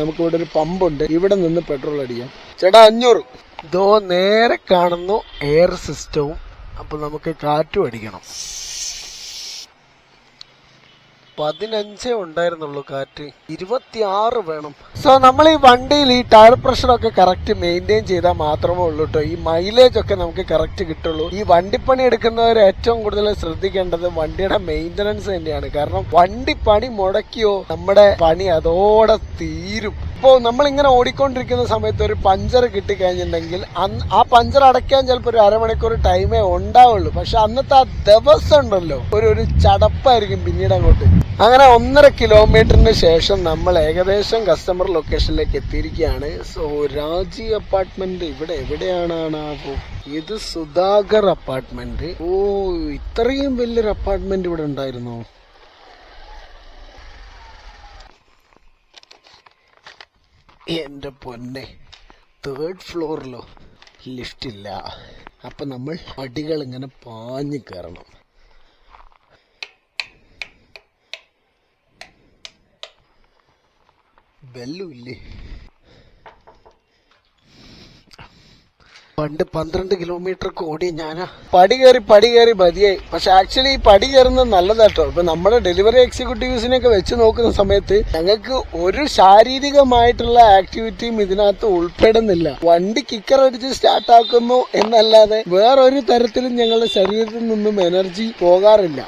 നമുക്ക് ഇവിടെ ഒരു പമ്പുണ്ട്. ഇവിടെ നിന്ന് പെട്രോൾ അടിക്കാം. ചേട്ടാ അഞ്ഞൂറ്. ഇതോ നേരെ കാണുന്നു എയർ സിസ്റ്റവും അപ്പൊ നമുക്ക് കാറ്റും അടിക്കണം. പതിനഞ്ചേ ഉണ്ടായിരുന്നുള്ളൂ കാറ്റ്. ഇരുപത്തിയാറ് വേണം. സോ നമ്മൾ ഈ വണ്ടിയിൽ ഈ ടയർ പ്രഷർ ഒക്കെ കറക്റ്റ് മെയിന്റെയിൻ ചെയ്താൽ മാത്രമേ ഉള്ളൂ കേട്ടോ ഈ മൈലേജ് ഒക്കെ നമുക്ക് കറക്റ്റ് കിട്ടുള്ളൂ. ഈ വണ്ടിപ്പണി എടുക്കുന്നവർ ഏറ്റവും കൂടുതൽ ശ്രദ്ധിക്കേണ്ടത് വണ്ടിയുടെ മെയിന്റനൻസ് തന്നെയാണ്. കാരണം വണ്ടി പണി മുടക്കിയോ നമ്മുടെ പണി അതോടെ തീരും. ഇപ്പോൾ നമ്മളിങ്ങനെ ഓടിക്കൊണ്ടിരിക്കുന്ന സമയത്ത് ഒരു പഞ്ചർ കിട്ടിക്കഴിഞ്ഞിട്ടുണ്ടെങ്കിൽ ആ പഞ്ചർ അടയ്ക്കാൻ ചിലപ്പോൾ ഒരു അരമണിക്കൂർ ടൈമേ ഉണ്ടാവുള്ളൂ. പക്ഷെ അന്നത്തെ ആ ദിവസം ഉണ്ടല്ലോ. ഒരു ഒരു ചടപ്പായിരിക്കും പിന്നീട് അങ്ങോട്ട്. അങ്ങനെ ഒന്നര കിലോമീറ്ററിന് ശേഷം നമ്മൾ ഏകദേശം കസ്റ്റമർ ലൊക്കേഷനിലേക്ക് എത്തിയിരിക്കുകയാണ്. സോ രാജി അപ്പാർട്ട്മെന്റ് ഇവിടെ എവിടെയാണ് ഇത് സുധാകർ അപ്പാർട്ട്മെന്റ് ഓ ഇത്രയും വലിയൊരു അപ്പാർട്ട്മെന്റ് ഇവിടെ ഉണ്ടായിരുന്നോ. എന്റെ പൊന്നെ. തേർഡ് ഫ്ലോറിലോ ലിഫ്റ്റ് ഇല്ല. അപ്പൊ നമ്മൾ പടികൾ ഇങ്ങനെ പാഞ്ഞു കയറണം ബെല്ലും ഇല്ലേ? പണ്ട് പന്ത്രണ്ട് കിലോമീറ്റർ ഓടി ഞാനാ. പടി കയറി പടി കയറി മതിയായി. പക്ഷെ ആക്ച്വലി ഈ പടി കയറുന്നത് നല്ലതാട്ടോ. ഇപ്പൊ നമ്മുടെ ഡെലിവറി എക്സിക്യൂട്ടീവ്സിനെയൊക്കെ വെച്ച് നോക്കുന്ന സമയത്ത് ഞങ്ങൾക്ക് ഒരു ശാരീരികമായിട്ടുള്ള ആക്ടിവിറ്റിയും ഇതിനകത്ത് ഉൾപ്പെടുന്നില്ല. വണ്ടി കിക്കർ അടിച്ച് സ്റ്റാർട്ട് ആക്കുന്നു എന്നല്ലാതെ വേറൊരു തരത്തിലും ഞങ്ങളുടെ ശരീരത്തിൽ നിന്നും എനർജി പോകാറില്ല.